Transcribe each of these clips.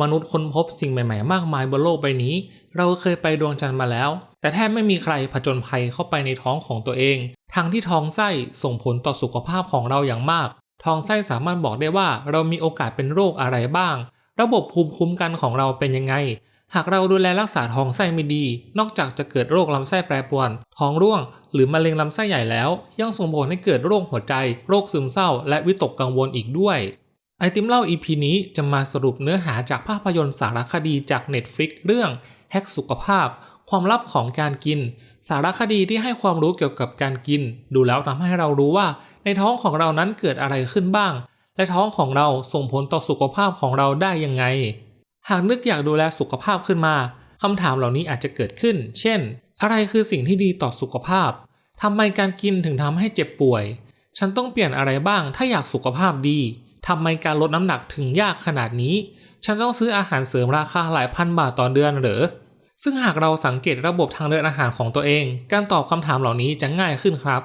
มนุษย์ค้นพบสิ่งใหม่ๆ มากมายบนโลกใบนี้ เราเคยไปดวงจันทร์มาแล้ว แต่แทบไม่มีใครผจญภัยเข้าไปในท้องของตัวเอง ทางที่ท้องไส้ส่งผลต่อสุขภาพของเราอย่างมาก ท้องไส้สามารถบอกได้ว่าเรามีโอกาสเป็นโรคอะไรบ้าง ระบบภูมิคุ้มกันของเราเป็นยังไง หากเราดูแลรักษาท้องไส้ไม่ดี นอกจากจะเกิดโรคลำไส้แปรปรวน ท้องร่วง หรือมะเร็งลำไส้ใหญ่แล้ว ยังส่งผลให้เกิดโรคหัวใจ โรคซึมเศร้า และวิตกกังวลอีกด้วย ไอติมเล่า EP นี้จะมาสรุปเนื้อหาจากภาพยนตร์สารคดีจาก Netflix เรื่องแฮกสุขภาพ ความลับของการกิน สารคดีที่ให้ความรู้เกี่ยวกับการกิน ดูแล้วทำให้เรารู้ว่า ในท้องของเรานั้นเกิดอะไรขึ้นบ้าง และท้องของเราส่งผลต่อสุขภาพของเราได้ยังไง หากนึกอยากดูแลสุขภาพขึ้นมาคำถามเหล่านี้อาจจะเกิดขึ้น เช่น อะไรคือสิ่งที่ดีต่อสุขภาพทำไมการกินถึงทำให้เจ็บป่วย ฉันต้องเปลี่ยนอะไรบ้างถ้าอยากสุขภาพดี ทำไมการลดน้ำหนักถึงยากขนาดนี้ ฉันต้องซื้ออาหารเสริมราคาหลายพันบาทต่อเดือนหรือ ซึ่งหากเราสังเกตระบบทางเดินอาหารของตัวเอง การตอบคำถามเหล่านี้จะง่ายขึ้นครับ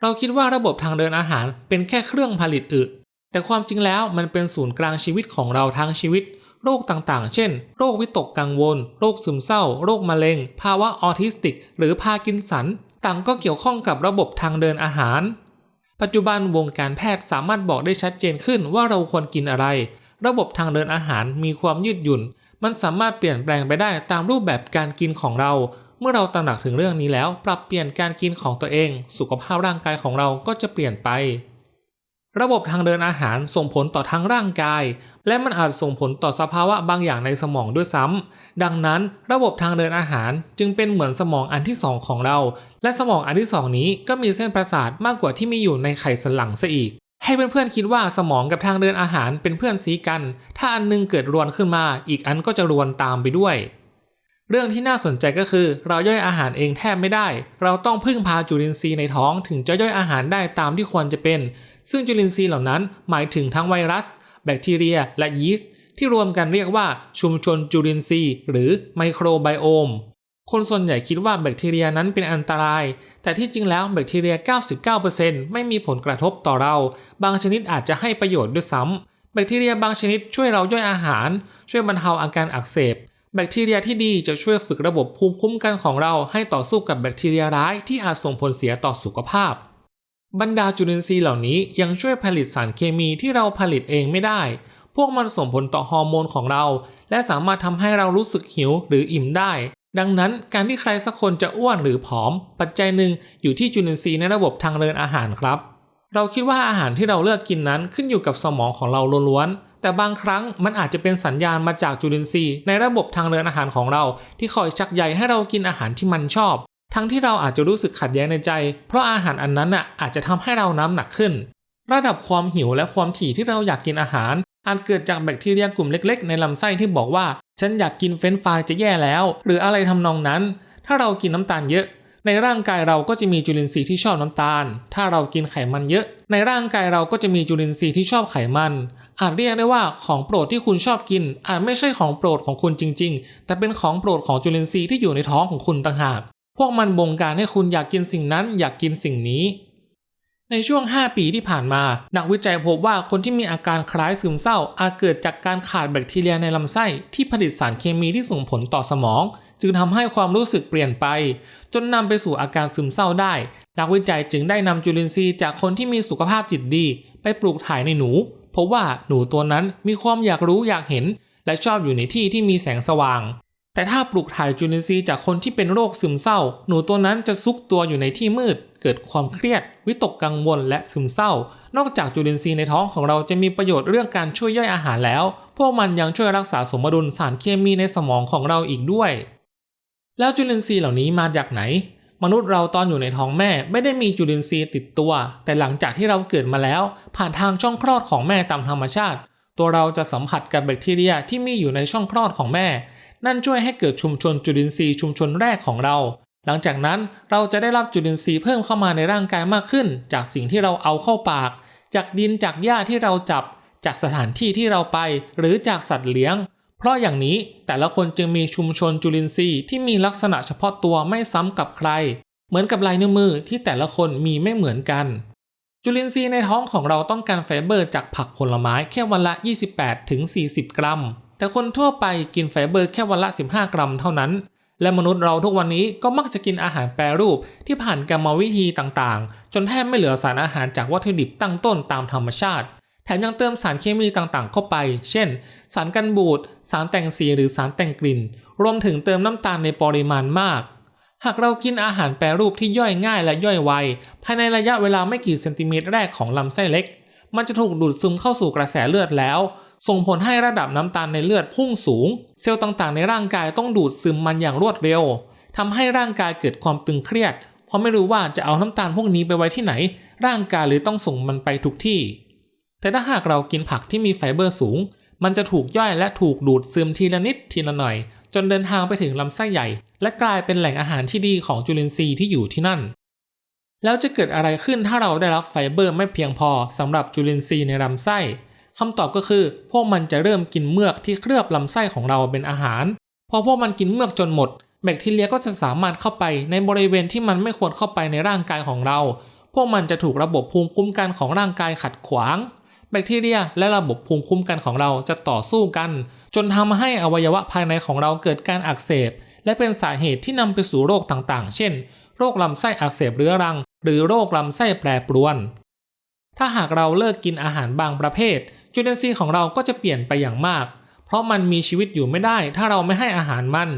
เราคิดว่าระบบทางเดินอาหารเป็นแค่เครื่องผลิตอึ แต่ความจริงแล้วมันเป็นศูนย์กลางชีวิตของเราทั้งชีวิต โรคต่างๆ เช่น โรควิตกกังวล โรคซึมเศร้า โรคมะเร็ง ภาวะออทิสติก หรือพากินสัน ต่างก็เกี่ยวข้องกับระบบทางเดินอาหาร ปัจจุบันวงการแพทย์สามารถบอกได้ชัดเจนขึ้นว่าเราควรกินอะไร ระบบทางเดินอาหารมีความยืดหยุ่น มันสามารถเปลี่ยนแปลงไปได้ตามรูปแบบการกินของเรา เมื่อเราตระหนักถึงเรื่องนี้แล้ว ปรับเปลี่ยนการกินของตัวเอง สุขภาพร่างกายของเราก็จะเปลี่ยนไป ระบบทางเดินอาหารส่งผลต่อทั้งร่างกาย และมันอาจส่งผลต่อสภาวะบางอย่างในสมองด้วยซ้ำดังนั้นระบบทางเดินอาหารจึงเป็นเหมือนสมองอันที่สองของเรา และสมองอันที่สองนี้ก็มีเส้นประสาทมากกว่าที่มีอยู่ในไขสันหลังซะอีก ให้เพื่อนๆคิดว่าสมองกับทางเดินอาหารเป็นเพื่อนซีกัน ถ้าอันนึงเกิดรวนขึ้นมา อีกอันก็จะรวนตามไปด้วยเรื่องที่น่าสนใจก็คือเราย่อยอาหารเองแทบไม่ได้ เราต้องพึ่งพาจุลินทรีย์ในท้องถึงจะย่อยอาหารได้ตามที่ควรจะเป็น ซึ่งจุลินทรีย์เหล่านั้นหมายถึงทั้งไวรัส แบคทีเรีย และยีสต์ที่รวมกันเรียกว่าชุมชนจุลินทรีย์ หรือไมโครไบโอม คนส่วนใหญ่คิดว่าแบคทีเรียนั้นเป็นอันตราย แต่ที่จริงแล้วแบคทีเรีย 99%ไม่มีผลกระทบต่อเรา บางชนิดอาจจะให้ประโยชน์ด้วยซ้ำแบคทีเรียบางชนิดช่วยเราย่อยอาหาร ช่วยบรรเทาอาการอักเสบแบคทีเรียที่ดีจะช่วยฝึกระบบภูมิคุ้มกันของเราให้ต่อสู้กับแบคทีเรียร้ายที่อาจส่งผลเสียต่อสุขภาพ บรรดาจุลินทรีย์เหล่านี้ยังช่วยผลิตสารเคมีที่เราผลิตเองไม่ได้ พวกมันส่งผลต่อฮอร์โมนของเรา และสามารถทำให้เรารู้สึกหิวหรืออิ่มได้ ดังนั้นการที่ใครสักคนจะอ้วนหรือผอม ปัจจัยหนึ่งอยู่ที่จุลินทรีย์ในระบบทางเดินอาหารครับ เราคิดว่าอาหารที่เราเลือกกินนั้นขึ้นอยู่กับสมองของเราล้วนๆ แต่บางครั้งมันอาจจะเป็นสัญญาณมาจากจุลินทรีย์ในระบบทางเดินอาหารของเรา ที่คอยชักใยให้เรากินอาหารที่มันชอบ ทั้งที่เราอาจจะรู้สึกขัดแย้งในใจ เพราะอาหารอันนั้นน่ะอาจจะทำให้เราน้ำหนักขึ้น ระดับความหิวและความถี่ที่เราอยากกินอาหาร อาจเกิดจากแบคทีเรียกลุ่มเล็ก ๆ ในลำไส้ที่บอกว่า ฉันอยากกินเฟรนช์ฟรายจะแย่แล้ว หรืออะไรทำนองนั้น ถ้าเรากินน้ำตาลเยอะ ในร่างกายเราก็จะมีจุลินทรีย์ที่ชอบน้ำตาล ถ้าเรากินไขมันเยอะ ในร่างกายเราก็จะมีจุลินทรีย์ที่ชอบไขมันอาจเรียกได้ว่าของโปรดที่คุณชอบกิน อาจไม่ใช่ของโปรดของคุณจริง ๆ แต่เป็นของโปรดของจุลินทรีย์ที่อยู่ในท้องของคุณต่างหาก พวกมันบงการให้คุณอยากกินสิ่งนั้นอยากกินสิ่งนี้ ในช่วง 5 ปีที่ผ่านมา นักวิจัยพบว่าคนที่มีอาการคล้ายซึมเศร้า อาจเกิดจากการขาดแบคทีเรียในลำไส้ที่ผลิตสารเคมีที่ส่งผลต่อสมอง จึงทำให้ความรู้สึกเปลี่ยนไป จนนำไปสู่อาการซึมเศร้าได้ นักวิจัยจึงได้นำจุลินทรีย์จากคนที่มีสุขภาพจิตดี ไปปลูกถ่ายในหนู พบว่าหนูตัวนั้นมีความอยากรู้อยากเห็น และชอบอยู่ในที่ที่มีแสงสว่าง แต่ถ้าปลูกถ่ายจุลินทรีย์จากคนที่เป็นโรคซึมเศร้า หนูตัวนั้นจะซุกตัวอยู่ในที่มืด เกิดความเครียด วิตกกังวลและซึมเศร้า นอกจากจุลินทรีย์ในท้องของเราจะมีประโยชน์เรื่องการช่วยย่อยอาหารแล้ว พวกมันยังช่วยรักษาสมดุลสารเคมีในสมองของเราอีกด้วย แล้วจุลินทรีย์เหล่านี้มาจากไหน มนุษย์เราตอนอยู่ในท้องแม่ไม่ได้มีจุลินทรีย์ติดตัว แต่หลังจากที่เราเกิดมาแล้ว ผ่านทางช่องคลอดของแม่ตามธรรมชาติ ตัวเราจะสัมผัสกับแบคทีเรียที่มีอยู่ในช่องคลอดของแม่ นั่นช่วยให้เกิดชุมชนจุลินทรีย์ชุมชนแรกของเรา หลังจากนั้นเราจะได้รับจุลินทรีย์เพิ่มเข้ามาในร่างกายมากขึ้น จากสิ่งที่เราเอาเข้าปาก จากดินจากหญ้าที่เราจับ จากสถานที่ที่เราไป หรือจากสัตว์เลี้ยง เพราะอย่างนี้แต่ละคนจึงมีชุมชนจุลินทรีย์ที่มีลักษณะเฉพาะตัวไม่ซ้ำกับใคร เหมือนกับลายนิ้วมือที่แต่ละคนมีไม่เหมือนกันจุลินทรีย์ในท้องของเราต้องการไฟเบอร์จากผักผลไม้แค่วันละ 28-40 กรัม แต่คนทั่วไปกินไฟเบอร์แค่วันละ 15 กรัมเท่านั้น และมนุษย์เราทุกวันนี้ก็มักจะกินอาหารแปรรูปที่ผ่านกรรมวิธีต่างๆ จนแทบไม่เหลือสารอาหารจากวัตถุดิบตั้งต้นตามธรรมชาติ แถมยังเติมสารเคมีต่างๆ เข้าไป เช่น สารกันบูด สารแต่งสีหรือสารแต่งกลิ่น รวมถึงเติมน้ำตาลในปริมาณมาก หากเรากินอาหารแปรรูปที่ย่อยง่ายและย่อยไว ภายในระยะเวลาไม่กี่เซนติเมตรแรกของลำไส้เล็ก มันจะถูกดูดซึมเข้าสู่กระแสเลือดแล้ว ส่งผลให้ระดับน้ำตาลในเลือดพุ่งสูง เซลล์ต่างๆ ในร่างกายต้องดูดซึมมันอย่างรวดเร็วทำให้ร่างกายเกิดความตึงเครียด เพราะไม่รู้ว่าจะเอาน้ำตาลพวกนี้ไปไว้ที่ไหน ร่างกายเลยต้องส่งมันไปทุกที่ แต่ถ้าหากเรากินผักที่มีไฟเบอร์สูง มันจะถูกย่อยและถูกดูดซึมทีละนิดทีละหน่อย จนเดินทางไปถึงลำไส้ใหญ่ และกลายเป็นแหล่งอาหารที่ดีของจุลินทรีย์ที่อยู่ที่นั่น แล้วจะเกิดอะไรขึ้นถ้าเราได้รับไฟเบอร์ไม่เพียงพอสำหรับจุลินทรีย์ในลำไส้ คำตอบก็คือ พวกมันจะเริ่มกินเมือกที่เคลือบลำไส้ของเราเป็นอาหาร พอพวกมันกินเมือกจนหมด แบคทีเรียก็จะสามารถเข้าไปในบริเวณที่มันไม่ควรเข้าไปในร่างกายของเรา พวกมันจะถูกระบบภูมิคุ้มกันของร่างกายขัดขวาง แบคทีเรียและระบบภูมิคุ้มกันของเราจะต่อสู้กัน จนทำให้อวัยวะภายในของเราเกิดการอักเสบ และเป็นสาเหตุที่นำไปสู่โรคต่างๆ เช่น โรคลำไส้อักเสบเรื้อรัง หรือโรคลำไส้แปรปรวน ถ้าหากเราเลิกกินอาหารบางประเภท จุลินทรีย์ของเราก็จะเปลี่ยนไปอย่างมาก เพราะมันมีชีวิตอยู่ไม่ได้ ถ้าเราไม่ให้อาหารมัน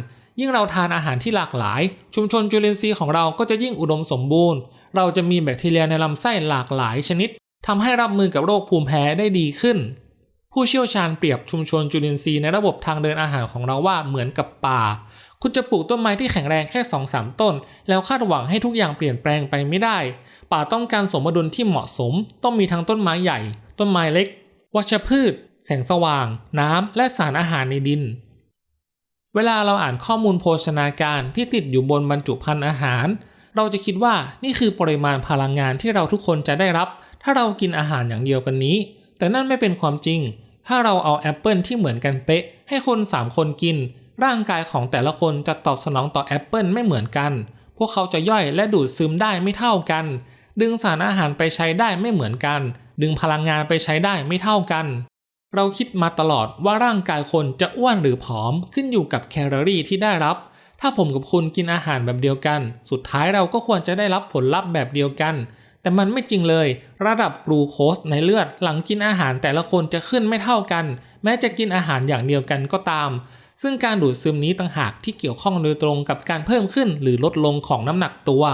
ยิ่งเราทานอาหารที่หลากหลาย ชุมชนจุลินทรีย์ของเราก็จะยิ่งอุดมสมบูรณ์ เราจะมีแบคทีเรียในลำไส้หลากหลายชนิดทำให้รับมือกับโรคภูมิแพ้ได้ดีขึ้น ผู้เชี่ยวชาญเปรียบชุมชนจุลินทรีย์ในระบบทางเดินอาหารของเราว่าเหมือนกับป่า คุณจะปลูกต้นไม้ที่แข็งแรงแค่2-3สต้น แล้วคาดหวังให้ทุกอย่างเปลี่ยนแปลงไปไม่ได้ ป่าต้องการสมดุลที่เหมาะสม ต้องมีทั้งต้นไม้ใหญ่ ต้นไม้เล็ก วัชพืช แสงสว่าง น้ำ และสารอาหารในดิน เวลาเราอ่านข้อมูลโภชนาการที่ติดอยู่บนบรรจุภัณฑ์อาหาร เราจะคิดว่านี่คือปริมาณพลังงานที่เราทุกคนจะได้รับ ถ้าเรากินอาหารอย่างเดียวกันนี้ แต่นั่นไม่เป็นความจริง ถ้าเราเอาแอปเปิลที่เหมือนกันเป๊ะ ให้คน 3 คนกิน ร่างกายของแต่ละคนจะตอบสนองต่อแอปเปิลไม่เหมือนกัน พวกเขาจะย่อยและดูดซึมได้ไม่เท่ากัน ดึงสารอาหารไปใช้ได้ไม่เหมือนกัน ดึงพลังงานไปใช้ได้ไม่เท่ากัน เราคิดมาตลอดว่าร่างกายคนจะอ้วนหรือผอมขึ้นอยู่กับแคลอรี่ที่ได้รับ ถ้าผมกับคุณกินอาหารแบบเดียวกัน สุดท้ายเราก็ควรจะได้รับผลลัพธ์แบบเดียวกัน แต่มันไม่จริงเลย ระดับกลูโคสในเลือดหลังกินอาหารแต่ละคนจะขึ้นไม่เท่ากัน แม้จะกินอาหารอย่างเดียวกันก็ตาม ซึ่งการดูดซึมนี้ต่างหากที่เกี่ยวข้องโดยตรงกับการเพิ่มขึ้นหรือลดลงของน้ำหนักตัว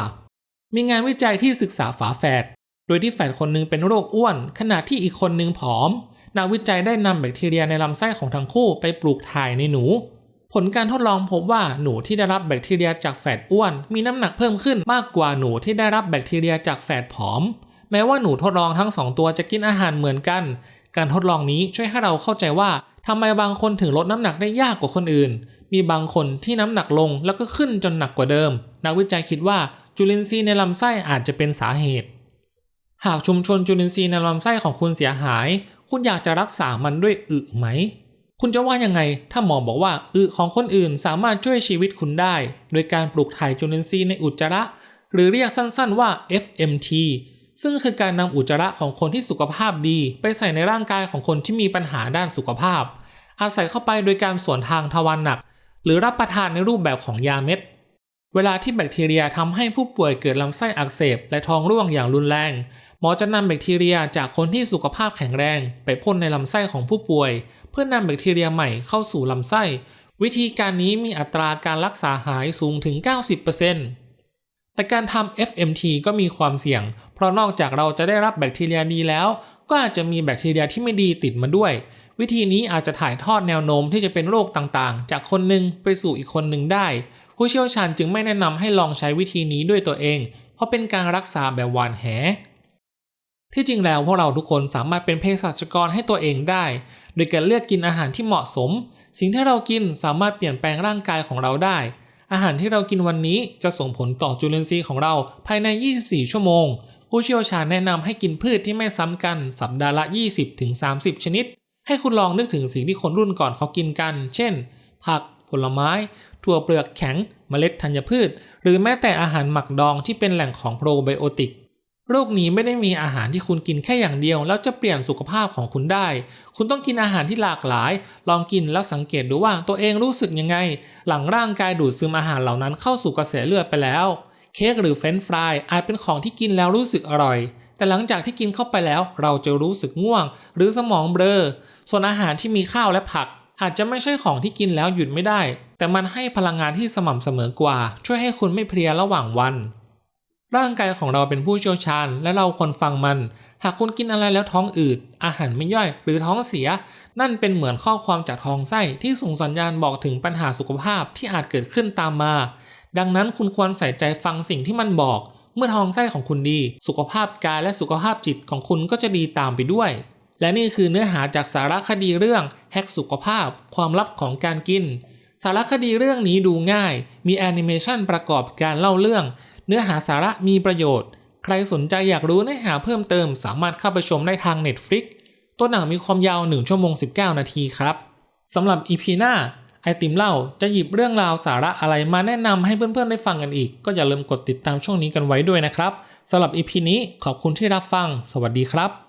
มีงานวิจัยที่ศึกษาฝาแฝด โดยที่แฝดคนหนึงเป็นโรคอ้วน ขณะที่อีกคนหนึงผอม นักวิจัยได้นำแบคทีเรียในลำไส้ของทั้งคู่ไปปลูกถ่ายในหนู ผลการทดลองพบว่าหนูที่ได้รับแบคทีเรียจากแฝดอ้วน มีน้ำหนักเพิ่มขึ้นมากกว่าหนูที่ได้รับแบคทีเรียจากแฝดผอม แม้ว่าหนูทดลองทั้งสองตัวจะกินอาหารเหมือนกัน การทดลองนี้ช่วยให้เราเข้าใจว่าทำไมบางคนถึงลดน้ำหนักได้ยากกว่าคนอื่น มีบางคนที่น้ำหนักลงแล้วก็ขึ้นจนหนักกว่าเดิม นักวิจัยคิดว่าจุลินทรีย์ในลำไส้อาจจะเป็นสาเหตุ หากชุมชนจุลินทรีย์ในลำไส้ของคุณเสียหาย คุณอยากจะรักษามันด้วยอึไหม คุณจะว่ายังไง ถ้าหมอบอกว่าอึของคนอื่นสามารถช่วยชีวิตคุณได้ โดยการปลูกถ่ายจุลินทรีย์ในอุจจาระ หรือเรียกสั้นๆว่า FMT ซึ่งคือการนำอุจจาระของคนที่สุขภาพดี ไปใส่ในร่างกายของคนที่มีปัญหาด้านสุขภาพ อาศัยเข้าไปโดยการสวนทางทวารหนัก หรือรับประทานในรูปแบบของยาเม็ด เวลาที่แบคทีเรียทำให้ผู้ป่วยเกิดลำไส้อักเสบและท้องร่วงอย่างรุนแรง หมอจะนำแบคทีเรียจากคนที่สุขภาพแข็งแรง ไปพ่นในลำไส้ของผู้ป่วย เพื่อนำแบคทีเรียใหม่เข้าสู่ลำไส้ วิธีการนี้มีอัตราการรักษาหายสูงถึง 90%แต่การทำ FMT ก็มีความเสี่ยง เพราะนอกจากเราจะได้รับแบคทีเรียดีแล้ว ก็อาจจะมีแบคทีเรียที่ไม่ดีติดมาด้วย วิธีนี้อาจจะถ่ายทอดแนวโน้มที่จะเป็นโรคต่างๆ จากคนหนึ่งไปสู่อีกคนหนึ่งได้ ผู้เชี่ยวชาญจึงไม่แนะนำให้ลองใช้วิธีนี้ด้วยตัวเอง เพราะเป็นการรักษาแบบหวานแห ที่จริงแล้วพวกเราทุกคนสามารถเป็นเภสัชกรให้ตัวเองได้ โดยการเลือกกินอาหารที่เหมาะสม สิ่งที่เรากินสามารถเปลี่ยนแปลงร่างกายของเราได้ อาหารที่เรากินวันนี้จะส่งผลต่อจุลินทรีย์ของเราภายใน 24 ชั่วโมง ผู้เชี่ยวชาญแนะนำให้กินพืชที่ไม่ซ้ำกันสัปดาห์ละ 20-30 ชนิด ให้คุณลองนึกถึงสิ่งที่คนรุ่นก่อนเขากินกัน เช่น ผัก ผลไม้ ถั่วเปลือกแข็ง เมล็ดธัญพืช หรือแม้แต่อาหารหมักดองที่เป็นแหล่งของโปรไบโอติก โลกนี้ไม่ได้มีอาหารที่คุณกินแค่อย่างเดียว แล้วจะเปลี่ยนสุขภาพของคุณได้ คุณต้องกินอาหารที่หลากหลาย ลองกินแล้วสังเกตดูว่าตัวเองรู้สึกยังไง หลังร่างกายดูดซึมอาหารเหล่านั้นเข้าสู่กระแสเลือดไปแล้ว เค้กหรือเฟรนฟรายอาจเป็นของที่กินแล้วรู้สึกอร่อย แต่หลังจากที่กินเข้าไปแล้ว เราจะรู้สึกง่วง หรือสมองเบลอ ส่วนอาหารที่มีข้าวและผัก อาจจะไม่ใช่ของที่กินแล้วหยุดไม่ได้ แต่มันให้พลังงานที่สม่ำเสมอกว่า ช่วยให้คุณไม่เพลียระหว่างวัน ร่างกายของเราเป็นผู้เชี่ยวชาญ และเราควรฟังมัน หากคุณกินอะไรแล้วท้องอืด อาหารไม่ย่อย หรือท้องเสีย นั่นเป็นเหมือนข้อความจากท้องไส้ที่ส่งสัญญาณบอกถึงปัญหาสุขภาพที่อาจเกิดขึ้นตามมา ดังนั้นคุณควรใส่ใจฟังสิ่งที่มันบอก เมื่อท้องไส้ของคุณดี สุขภาพกายและสุขภาพจิตของคุณก็จะดีตามไปด้วย และนี่คือเนื้อหาจากสารคดีเรื่องแฮกสุขภาพ ความลับของการกิน สารคดีเรื่องนี้ดูง่าย มีแอนิเมชันประกอบการเล่าเรื่อง เนื้อหาสาระมีประโยชน์ ใครสนใจอยากรู้เนื้อหาเพิ่มเติม สามารถเข้าไปชมได้ทาง Netflix ตัวหนังมีความยาว 1 ชั่วโมง 19 นาทีครับสำหรับ EP หน้าไอติมเล่าจะหยิบเรื่องราวสาระอะไรมาแนะนำให้เพื่อนๆได้ฟังกันอีก ก็อย่าลืมกดติดตามช่องนี้กันไว้ด้วยนะครับสำหรับ EP นี้ขอบคุณที่รับฟัง สวัสดีครับ